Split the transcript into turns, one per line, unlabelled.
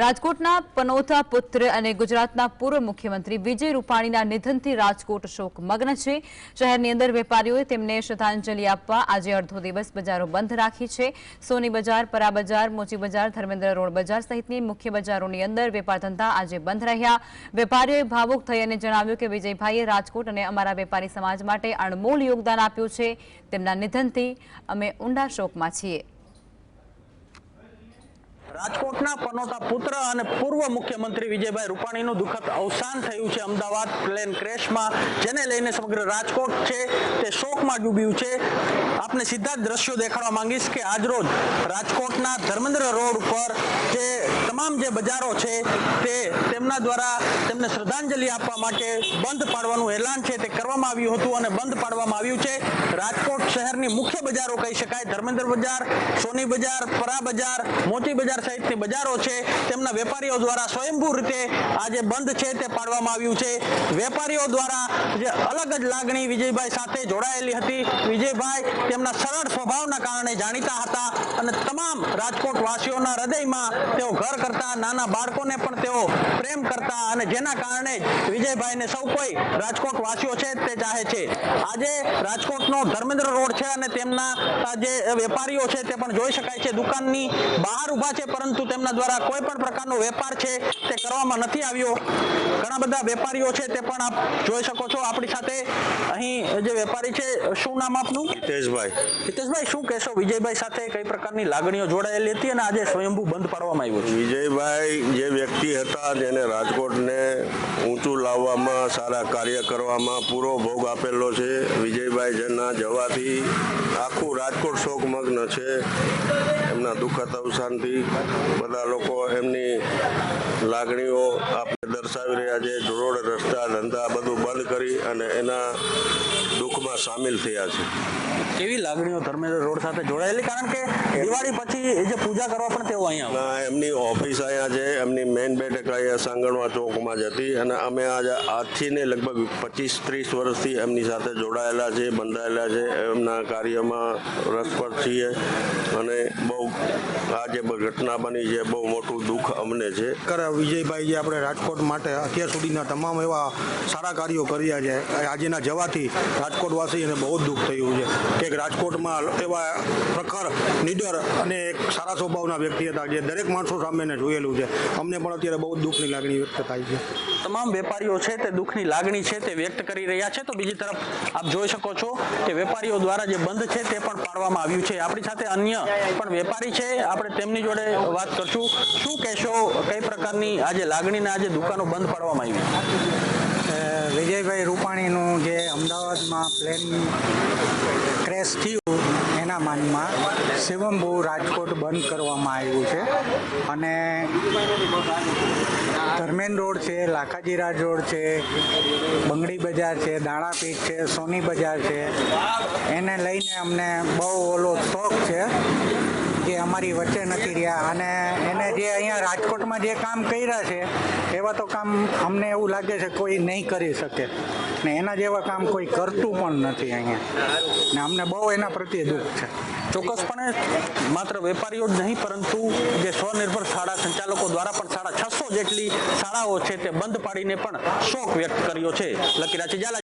રાજકોટના પનોતા પુત્ર અને ગુજરાતના પૂર્વ મુખ્યમંત્રી વિજય રૂપાણીના નિધનથી રાજકોટ શોકમગ્ન છે. શહેરની અંદર વેપારીઓએ તેમને શ્રદ્ધાંજલિ આપવા આજે અડધો દિવસ બજારો બંધ રાખી છે. સોની બજાર, પરા બજાર, મોચી બજાર, ધર્મેન્દ્ર રોડ બજાર સહિતની મુખ્ય બજારોની અંદર વેપાર ધંધા આજે બંધ રહ્યા. વેપારીઓએ ભાવુક થઈ અને જણાવ્યું કે વિજયભાઈએ રાજકોટ અને અમારા વેપારી સમાજ માટે અણમોલ યોગદાન આપ્યું છે. તેમના નિધનથી અમે ઊંડા શોકમાં છીએ.
રાજકોટના પનોતા પુત્ર અને પૂર્વ મુખ્યમંત્રી વિજયભાઈ રૂપાણીનું દુઃખદ અવસાન થયું છે અમદાવાદ પ્લેન ક્રેશમાં, જેને લઈને સમગ્ર રાજકોટ છે તે શોકમાં ડૂબ્યું છે. આપને સીધા જ દ્રશ્યો દેખાડવા માંગીશ કે આજરોજ રાજકોટના ધર્મેન્દ્ર રોડ ઉપર જે તમામ જે બજારો છે તે તેમના દ્વારા તેમને શ્રદ્ધાંજલિ આપવા માટે બંધ પાડવાનું એલાન છે તે કરવામાં આવ્યું હતું અને બંધ પાડવામાં આવ્યું છે. રાજકોટ શહેરની મુખ્ય બજારો કહી શકાય. ધર્મેન્દ્ર બજાર, સોની બજાર, પરા બજાર મોટી બજાર સહિતની બજારો છે, તેમના વેપારીઓ દ્વારા સ્વયંભૂ રીતે આ બંધ છે તે પાડવામાં આવ્યું છે. વેપારીઓ દ્વારા જે અલગ જ લાગણી વિજયભાઈ સાથે જોડાયેલી હતી. વિજયભાઈ તેમના સરળ સ્વભાવના કારણે જાણીતા હતા અને તમામ રાજકોટ વાસીઓના હૃદયમાં તેઓ ઘર કરતા, નાના બાળકોને પણ તેઓ પ્રેમ કરતા અને જેના કારણે વિજયભાઈને સૌ કોઈ રાજકોટ વાસીઓ છે તે ચાહે છે. આજે રાજકોટનો ધર્મેન્દ્ર રોડ છે અને તેમના જે વેપારીઓ છે તે પણ જોઈ શકાય છે. દુકાનની બહાર ઊભા છે પરંતુ તેમના દ્વારા કોઈ પણ પ્રકારનો વેપાર છે તે કરવામાં નથી આવ્યો. ઘણા બધા વેપારીઓ છે તે પણ આપ જોઈ શકો છો આપણી સાથે. અહીં જે વેપારી છે શું નામ આપનું?
હિતેશભાઈ.
હિતેશભાઈ શું કહેશો? વિજયભાઈ સાથે કઈ પ્રકારની લાગણીઓ જોડાયેલી હતી અને આજે સ્વયંભૂ બંધ પાડવામાં આવ્યું છે?
વિજયભાઈ જે વ્યક્તિ હતા જેને રાજકોટને ઊંચું લાવવામાં સારા કાર્ય કરવામાં પૂરો ભોગ આપેલો છે વિજયભાઈ જેના જવાથી આખું રાજકોટ શોકમગ્ન છે. એમના દુઃખદ અવસાનથી બધા લોકો એમની લાગણીઓ આપણે દર્શાવી રહ્યા છે. રોડ, રસ્તા, ધંધા બધું બંધ કરી અને એના સામેલ થયા છે.
કેવી લાગણીઓ ધર્મેન્દ્ર રોડ સાથે જોડાયેલી? કારણ કે દિવાળી પછી એ જે પૂજા કરવા પણ તેઓ અહીંયા
ના એમની ઓફિસ અહીંયા છે એમની મેઇન બેઠક અહીંયા સાંગણવા ચોકમાં જ હતી અને અમે આજે આજથી ને લગભગ પચીસ ત્રીસ વર્ષથી એમની સાથે જોડાયેલા છે બંધાયેલા છે એમના કાર્યમાં રસપ્રદ છીએ અને બહુ આ જે ઘટના બની છે બહુ મોટું દુઃખ અમને છે.
ખરા વિજયભાઈ જે આપણે રાજકોટ માટે અત્યાર સુધીના તમામ એવા સારા કાર્યો કર્યા છે. આજેના જવાથી રાજકોટવાસીને બહુ જ દુઃખ થયું છે કે રાજકોટમાં એવા પ્રખર નીડર અને એક સારા સ્વભાવના વ્યક્તિ હતા જે દરેક માણસો સામે જોયેલું છે. અમને પણ અત્યારે બહુ જ દુઃખની લાગણી વ્યક્ત થાય છે.
તમામ વેપારીઓ છે તે દુઃખની લાગણી છે તે વ્યક્ત કરી રહ્યા છે. તો બીજી તરફ આપ જોઈ શકો છો કે વેપારીઓ દ્વારા જે બંધ છે તે પણ પાડવામાં આવ્યું છે. આપણી સાથે અન્ય પણ વેપારી છે. આપણે તેમની જોડે વાત કરશું. શું કહેશો? કઈ પ્રકારની આજે લાગણીને આજે દુકાનો બંધ પાડવામાં આવી?
વિજયભાઈ રૂપાણીનું જે અમદાવાદમાં પ્લેન ક્રેશ થયું એના માનમાં શિવમભૂ રાજકોટ બંધ કરવામાં આવ્યું છે. અને ધર્મેન રોડ છે લાખાજીરાજ રોડ છે, બંગડી બજાર છે, દાણાપીઠ છે, સોની બજાર છે. એને લઈને અમને બહુ ઓલો શોખ છે. જે અમારી વચ્ચે નથી રહ્યા અને એને જે અહીંયા રાજકોટમાં જે કામ કર્યા છે, એવા તો કામ અમને એવું લાગે છે કોઈ નહીં કરી શકે. ને એના જેવા કામ કોઈ કરતું પણ નથી અહીંયા. ને અમને બહુ એના પ્રત્યે દુઃખ છે.
ચોક્કસપણે માત્ર વેપારીઓ જ નહીં, પરંતુ જે સ્વનિર્ભર શાળા સંચાલકો દ્વારા પણ સાડા છસો જેટલી શાળાઓ છે તે બંધ પાડીને પણ શોક વ્યક્ત કર્યો છે. લકીરાજ ઝાલા